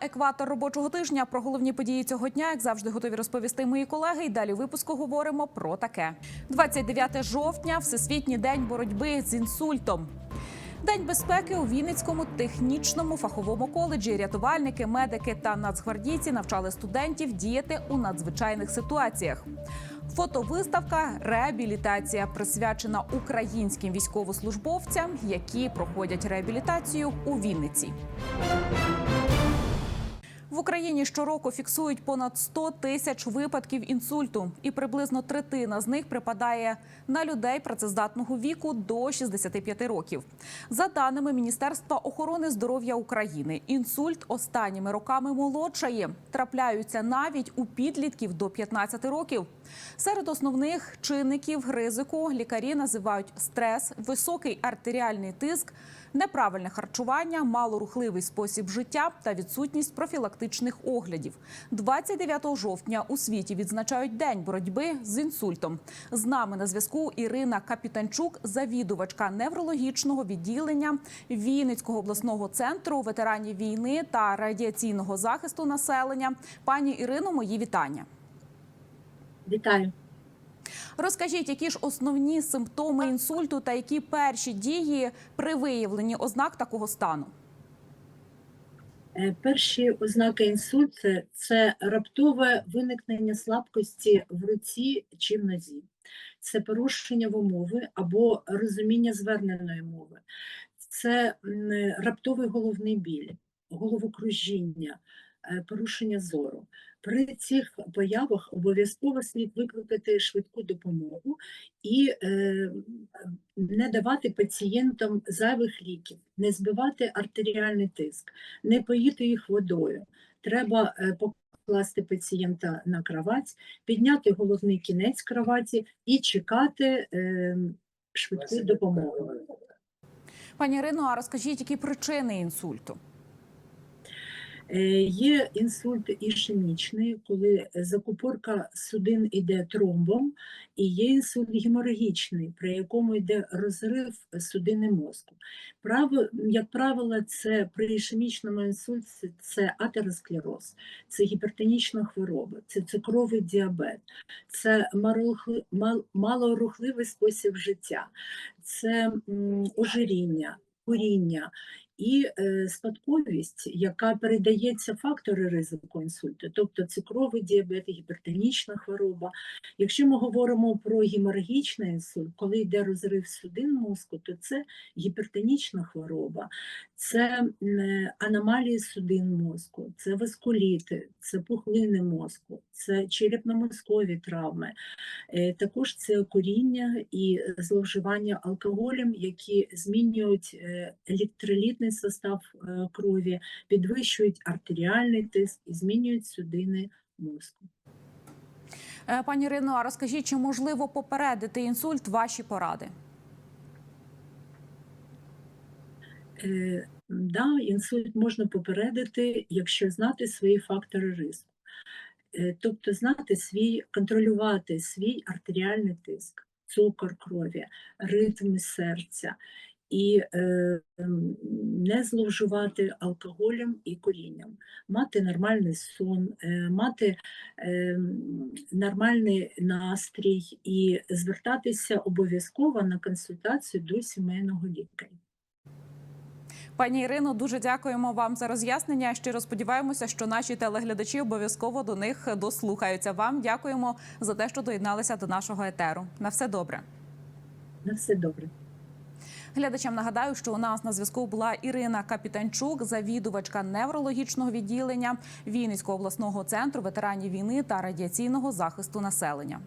екватор робочого тижня про головні події цього дня, як завжди, готові розповісти мої колеги. І далі випуску говоримо про таке: 29 жовтня, всесвітній день боротьби з інсультом. День безпеки у Вінницькому технічному фаховому коледжі. Рятувальники, медики та нацгвардійці навчали студентів діяти у надзвичайних ситуаціях. Фотовиставка Реабілітація присвячена українським військовослужбовцям, які проходять реабілітацію у Вінниці. В Україні щороку фіксують понад 100 тисяч випадків інсульту, і приблизно третина з них припадає на людей працездатного віку до 65 років. За даними Міністерства охорони здоров'я України, інсульт останніми роками молодшає. Трапляються навіть у підлітків до 15 років. Серед основних чинників ризику лікарі називають стрес, високий артеріальний тиск, неправильне харчування, малорухливий спосіб життя та відсутність профілактичних оглядів. 29 жовтня у світі відзначають день боротьби з інсультом. З нами на зв'язку Ірина Капітанчук, завідувачка неврологічного відділення Вінницького обласного центру ветеранів війни та радіаційного захисту населення. Пані Ірино, мої вітання. Вітаю. Розкажіть, які ж основні симптоми інсульту та які перші дії при виявленні ознак такого стану? Е, Перші ознаки інсульту – це раптове виникнення слабкості в руці чи в нозі. Це порушення вимови або розуміння зверненої мови. Це раптовий головний біль, головокружіння, порушення зору. При цих появах обов'язково слід викликати швидку допомогу і е, не давати пацієнтам зайвих ліків, не збивати артеріальний тиск, не поїти їх водою. Треба е, покласти пацієнта на кровать, підняти головний кінець кроваті і чекати е, швидку допомогу. Пані Ірино, а розкажіть, які причини інсульту? Е, Є інсульт ішемічний, коли закупорка судин йде тромбом, і є інсульт геморагічний, при якому йде розрив судини мозку. Як правило, це при ішемічному інсульті це атеросклероз, це гіпертонічна хвороба, це цукровий діабет, це малорухливий спосіб життя, це ожиріння, куріння і е, спадковість, яка передається фактори ризику інсульту, тобто цукровий діабет, гіпертонічна хвороба. Якщо ми говоримо про геморагічний інсульт, коли йде розрив судин мозку, то це гіпертонічна хвороба, це е, аномалії судин мозку, це васкуліти, це пухлини мозку, це черепно-мозкові травми. Е, Також це куріння і зловживання алкоголем, які змінюють е, електролітний состав е, крові, підвищують артеріальний тиск і змінюють судини мозку. Е, Пані Ірино, а розкажіть, чи можливо попередити інсульт ваші поради? Е, Да, інсульт можна попередити, якщо знати свої фактори ризику. Е, Тобто знати свій, контролювати свій артеріальний тиск, цукор крові, ритм серця і е, не зловживати алкоголем і курінням, мати нормальний сон, е, мати е, нормальний настрій і звертатися обов'язково на консультацію до сімейного лікаря. Пані Ірино, дуже дякуємо вам за роз'яснення. Щиро сподіваємося, що наші телеглядачі обов'язково до них дослухаються. Вам дякуємо за те, що доєдналися до нашого етеру. На все добре. На все добре. Глядачам нагадаю, що у нас на зв'язку була Ірина Капітанчук, завідувачка неврологічного відділення Вінницького обласного центру ветеранів війни та радіаційного захисту населення.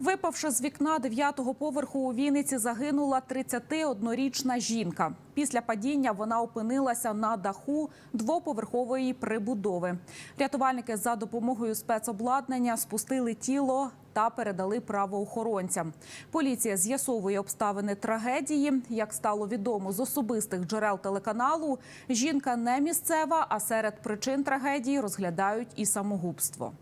Випавши з вікна дев'ятого поверху у Вінниці, загинула 31-річна жінка. Після падіння вона опинилася на даху двоповерхової прибудови. Рятувальники за допомогою спецобладнання спустили тіло та передали правоохоронцям. Поліція з'ясовує обставини трагедії. Як стало відомо з особистих джерел телеканалу, жінка не місцева, а серед причин трагедії розглядають і самогубство.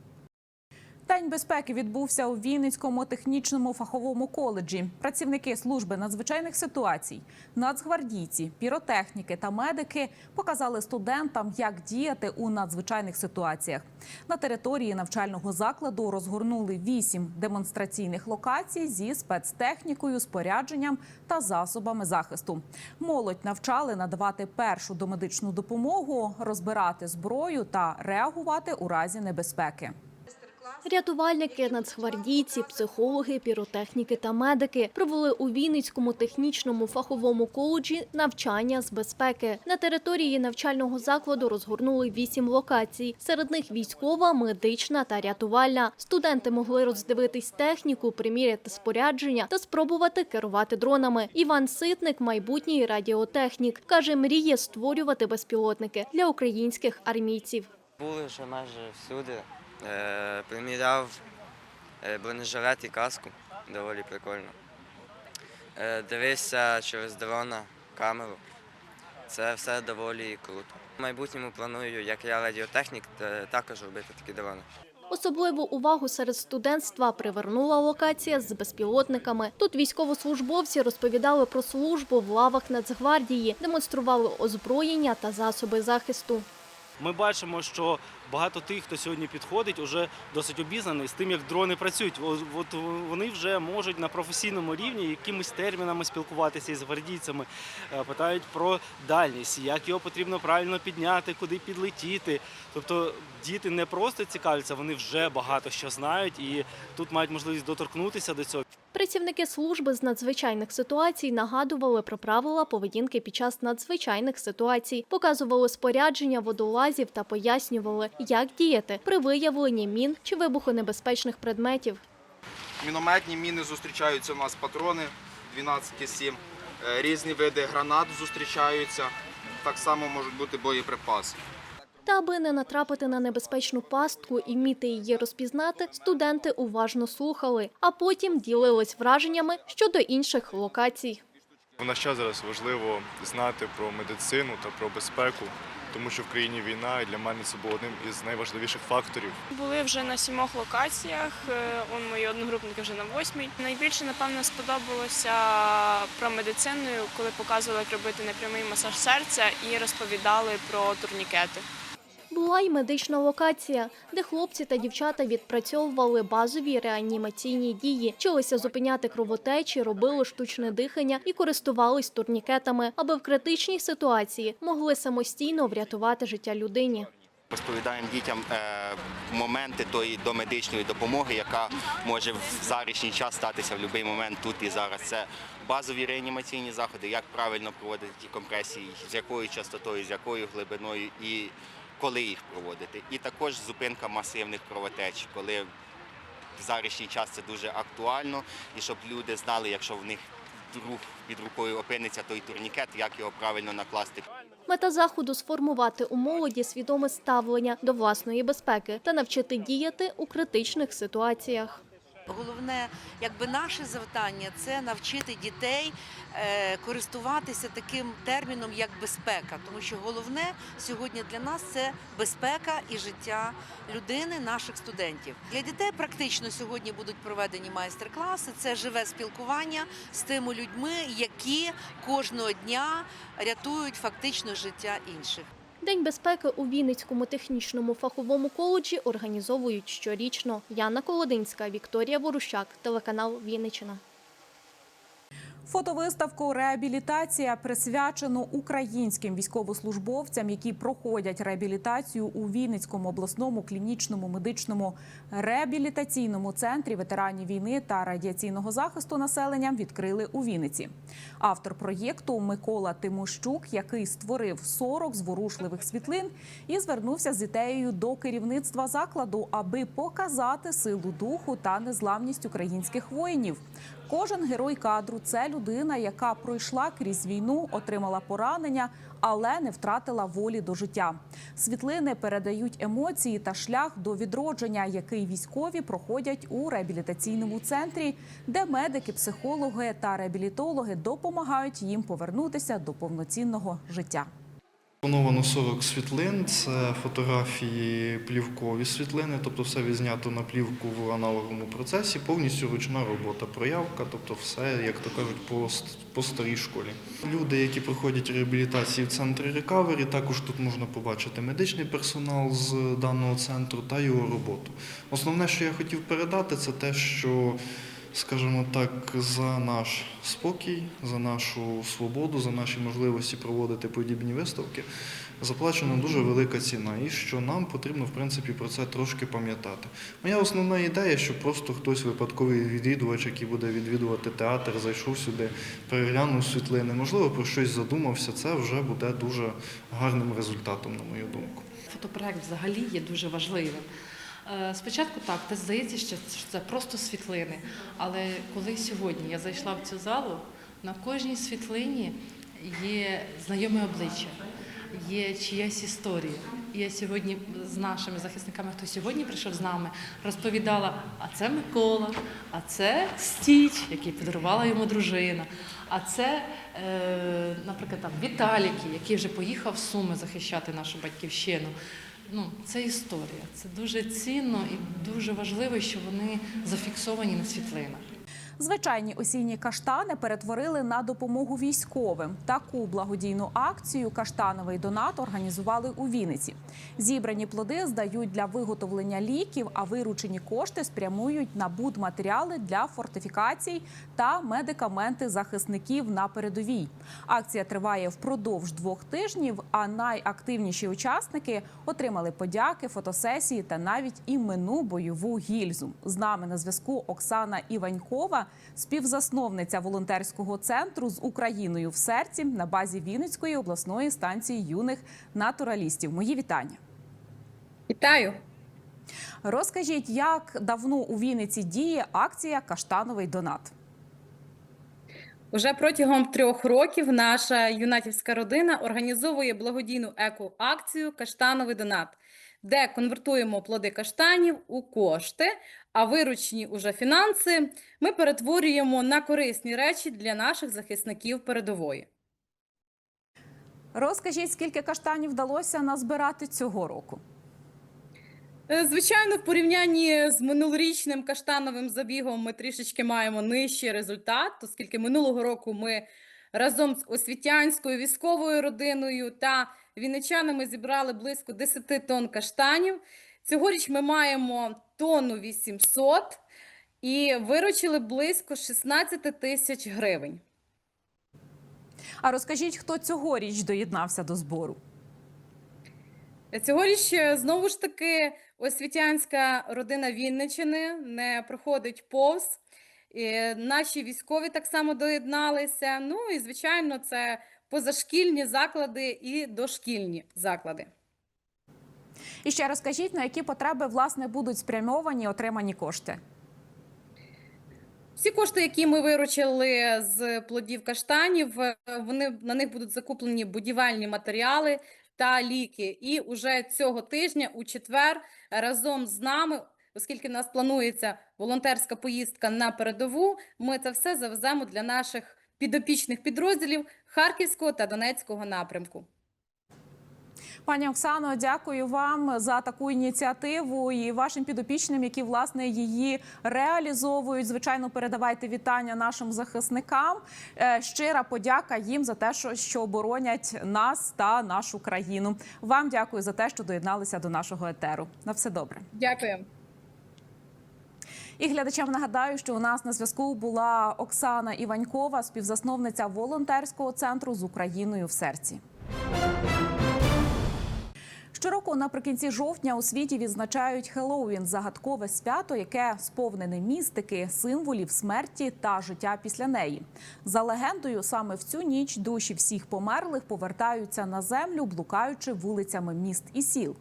День безпеки відбувся у Вінницькому технічному фаховому коледжі. Працівники служби надзвичайних ситуацій, нацгвардійці, піротехніки та медики показали студентам, як діяти у надзвичайних ситуаціях. На території навчального закладу розгорнули вісім демонстраційних локацій зі спецтехнікою, спорядженням та засобами захисту. Молодь навчали надавати першу домедичну допомогу, розбирати зброю та реагувати у разі небезпеки. Рятувальники, нацгвардійці, психологи, піротехніки та медики провели у Вінницькому технічному фаховому коледжі навчання з безпеки. На території навчального закладу розгорнули вісім локацій. Серед них військова, медична та рятувальна. Студенти могли роздивитись техніку, приміряти спорядження та спробувати керувати дронами. Іван Ситник, майбутній радіотехнік, каже, мріє створювати безпілотники для українських армійців. Були вже майже всюди. Е, приміряв е, бронежилет і каску, доволі прикольно. Е, дивився через дрона, камеру. Це все доволі круто. В майбутньому планую, як я радіотехнік, також робити такі дрони. Особливу увагу серед студентства привернула локація з безпілотниками. Тут військовослужбовці розповідали про службу в лавах Нацгвардії, демонстрували озброєння та засоби захисту. Ми бачимо, що багато тих, хто сьогодні підходить, вже досить обізнаний з тим, як дрони працюють. От вони вже можуть на професійному рівні якимись термінами спілкуватися із гвардійцями, Е, питають про дальність, як його потрібно правильно підняти, куди підлетіти. Тобто діти не просто цікавляться, вони вже багато що знають і тут мають можливість доторкнутися до цього. Працівники служби з надзвичайних ситуацій нагадували про правила поведінки під час надзвичайних ситуацій, показували спорядження водолазів та пояснювали, як діяти при виявленні мін чи вибухонебезпечних предметів. Мінометні міни зустрічаються у нас патрони 12,7. Е, Різні види гранат зустрічаються. Так само можуть бути боєприпаси. Та аби не натрапити на небезпечну пастку і вміти її розпізнати, студенти уважно слухали, а потім ділились враженнями щодо інших локацій. В наш час зараз важливо знати про медицину та про безпеку, тому що в країні війна, і для мене це був одним із найважливіших факторів. Були вже на сімох локаціях. е, Он мої одногрупники вже на восьмій. Найбільше напевно сподобалося про медицину, коли показували, як робити непрямий масаж серця і розповідали про турнікети. Була й медична локація, де хлопці та дівчата відпрацьовували базові реанімаційні дії, вчилися зупиняти кровотечі, робили штучне дихання і користувались турнікетами, аби в критичній ситуації могли самостійно врятувати життя людині. Розповідаємо дітям е, моменти тої домедичної допомоги, яка може в зарішній час статися в будь-який момент тут і зараз. Це базові реанімаційні заходи, як правильно проводити ті компресії, з якою частотою, з якою глибиною і коли їх проводити. І також зупинка масивних кровотеч, коли в зарішній час це дуже актуально, і щоб люди знали, якщо в них рух під рукою опиниться той турнікет, як його правильно накласти. Мета заходу сформувати у молоді свідоме ставлення до власної безпеки та навчити діяти у критичних ситуаціях. Головне, якби наше завдання це навчити дітей е, користуватися таким терміном, як безпека. Тому що головне сьогодні для нас це безпека і життя людини, наших студентів. Для дітей практично сьогодні будуть проведені майстер-класи. Це живе спілкування з тими людьми, які кожного дня рятують фактично життя інших. День безпеки у Вінницькому технічному фаховому коледжі організовують щорічно. Яна Колодинська, Вікторія Ворущак, телеканал Вінниччина. Фотовиставку Реабілітація присвячену українським військовослужбовцям, які проходять реабілітацію у Вінницькому обласному клінічному медичному реабілітаційному центрі ветеранів війни та радіаційного захисту населення відкрили у Вінниці. Автор проєкту Микола Тимощук, який створив 40 зворушливих світлин, і звернувся з ідеєю до керівництва закладу, аби показати силу духу та незламність українських воїнів. Кожен герой кадру це людина, яка пройшла крізь війну, отримала поранення, але не втратила волі до життя. Світлини передають емоції та шлях до відродження, який військові проходять у реабілітаційному центрі, де медики, психологи та реабілітологи допомагають їм повернутися до повноцінного життя. Плановано 40 світлин, це фотографії плівкові світлини, тобто все відзнято на плівку в аналоговому процесі, повністю ручна робота, проявка, тобто все, як то кажуть, по, по старій школі. Люди, які проходять реабілітації в центрі рекавері, також тут можна побачити медичний персонал з даного центру та його роботу. Основне, що я хотів передати, це те, що скажімо так, за наш спокій, за нашу свободу, за наші можливості проводити подібні виставки заплачена дуже велика ціна, і що нам потрібно в принципі про це трошки пам'ятати. Моя основна ідея, що просто хтось випадковий відвідувач, який буде відвідувати театр, зайшов сюди, переглянув світлини, можливо, про щось задумався. Це вже буде дуже гарним результатом, на мою думку. Фотопроект взагалі є дуже важливим. Е, Спочатку так, те здається, що це просто світлини. Але коли сьогодні я зайшла в цю залу, на кожній світлині є знайоме обличчя, є чиясь історія. І я сьогодні з нашими захисниками, хто сьогодні прийшов з нами, розповідала: а це Микола, а це Стіч, який подарувала йому дружина. А це, е, наприклад, там Віталіки, який вже поїхав в Суми захищати нашу батьківщину. Ну, це історія. Це дуже цінно і дуже важливо, що вони зафіксовані на світлинах. Звичайні осінні каштани перетворили на допомогу військовим. Таку благодійну акцію Каштановий донат організували у Вінниці. Зібрані плоди здають для виготовлення ліків, а виручені кошти спрямують на будматеріали для фортифікацій та медикаменти захисників на передовій. Акція триває впродовж двох тижнів. А найактивніші учасники отримали подяки, фотосесії та навіть іменну бойову гільзу. З нами на зв'язку Оксана Іванькова, співзасновниця волонтерського центру з Україною в серці на базі Вінницької обласної станції юних натуралістів. Мої вітання. Вітаю! Розкажіть, як давно у Вінниці діє акція Каштановий донат? Уже протягом трьох років наша юнатівська родина організовує благодійну еко-акцію Каштановий донат, де конвертуємо плоди каштанів у кошти, а виручені уже фінанси ми перетворюємо на корисні речі для наших захисників передової. Розкажіть, скільки каштанів вдалося назбирати цього року? Е, Звичайно, в порівнянні з минулорічним каштановим забігом ми трішечки маємо нижчий результат, оскільки минулого року ми разом з освітянською військовою родиною та вінничанами зібрали близько 10 тонн каштанів. Цьогоріч ми маємо тонну 800 і виручили близько 16 тисяч гривень. А розкажіть, хто цьогоріч доєднався до збору? Цьогоріч е, знову ж таки освітянська родина Вінничини не проходить повз. І Наші військові так само доєдналися. Ну і звичайно, це позашкільні заклади і дошкільні заклади. І ще розкажіть, на які потреби власне будуть спрямовані отримані кошти? Всі кошти, які ми виручили з плодів каштанів, е, вони на них будуть закуплені будівельні матеріали та ліки. І уже цього тижня, у четвер, разом з нами, оскільки в нас планується волонтерська поїздка на передову, ми це все завеземо для наших підопічних підрозділів Харківського та Донецького напрямку. Пані Оксано, дякую вам за таку ініціативу і вашим підопічним, які власне її реалізовують. Звичайно, передавайте вітання нашим захисникам. Е, Щира подяка їм за те, що, що оборонять нас та нашу країну. Вам дякую за те, що доєдналися до нашого етеру. На все добре. Дякую. І глядачам нагадаю, що у нас на зв'язку була Оксана Іванькова, співзасновниця волонтерського центру з Україною в серці. Щороку наприкінці жовтня у світі відзначають Хеллоуін – загадкове свято, яке сповнене містики, символів смерті та життя після неї. За легендою, саме в цю ніч душі всіх померлих повертаються на землю, блукаючи вулицями міст і сіл.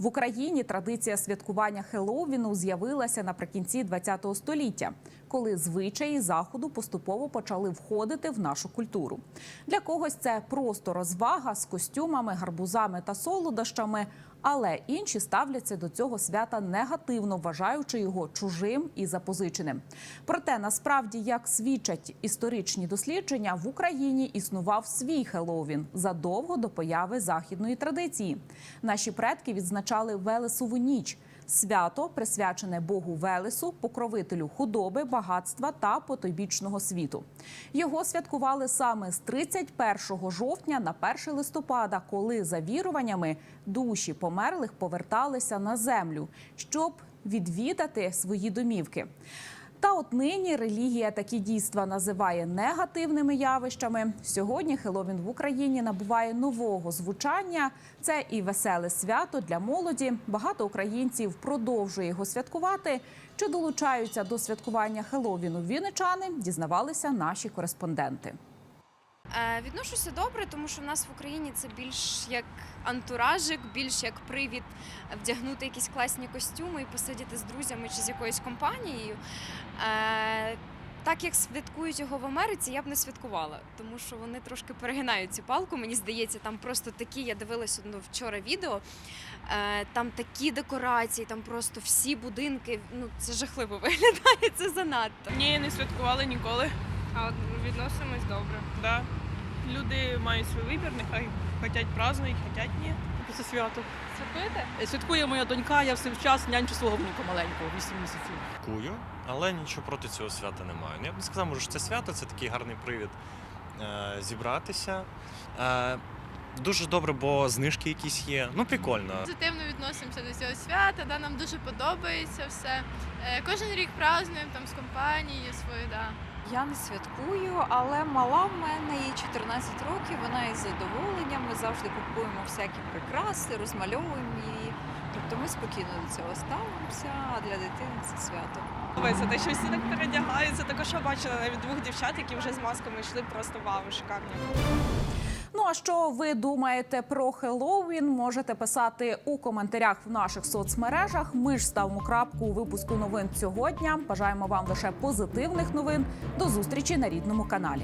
В Україні традиція святкування Хеллоуіну з'явилася наприкінці ХХ століття, коли звичаї заходу поступово почали входити в нашу культуру. Для когось це просто розвага з костюмами, гарбузами та солодощами. Але інші ставляться до цього свята негативно, вважаючи його чужим і запозиченим. Проте насправді, як свідчать історичні дослідження, в Україні існував свій Хеллоуін задовго до появи західної традиції. Наші предки відзначали Велесову ніч. Свято присвячене Богу Велесу, покровителю худоби, багатства та потойбічного світу. Його святкували саме з 31 жовтня на 1 листопада, коли за віруваннями душі померлих поверталися на землю, щоб відвідати свої домівки. Та от нині релігія такі дійства називає негативними явищами. Сьогодні Хеловін в Україні набуває нового звучання. Це і веселе свято для молоді. Багато українців продовжує його святкувати. Чи долучаються до святкування Хеловіну віничани, дізнавалися наші кореспонденти. Е, Відношуся добре, тому що в нас в Україні це більш як антуражик, більш як привід вдягнути якісь класні костюми і посидіти з друзями чи з якоюсь компанією. Е, Так як святкують його в Америці, я б не святкувала, тому що вони трошки перегинають цю палку. Мені здається, там просто такі. Я дивилась одно вчора відео. е, Там такі декорації, там просто всі будинки. Ну це жахливо виглядає. Це занадто. Ні, не святкували ніколи. А от відносимось добре. Да. Люди мають свій вибір, нехай хочуть празднують, хочуть ні. Це свято. Святкуєте? Е, Святкує моя донька, я все в час нянчу свого внука маленького, 8 місяців. Святкую, але нічого проти цього свята не маю. Ну, Я б не сказав, може, що це свято, це такий гарний привід е, зібратися. Е, дуже добре, бо знижки якісь є. Ну, прикольно. Позитивно відносимося до цього свята, да, нам дуже подобається все. Е, Кожен рік празднуємо там з компанією своєю, да. Я не святкую, але мала в мене їй 14 років, вона із задоволенням. Ми завжди купуємо всякі прикраси, розмальовуємо її. Тобто ми спокійно до цього ставимося, а для дитини це свято. Це те, що всі так передягаються. Також я бачила навіть двох дівчат, які вже з масками йшли просто вау, шикарні. А що ви думаєте про Хеллоуін? Можете писати у коментарях в наших соцмережах. Ми ж ставимо крапку у випуску новин цього дня. Бажаємо вам лише позитивних новин. До зустрічі на рідному каналі.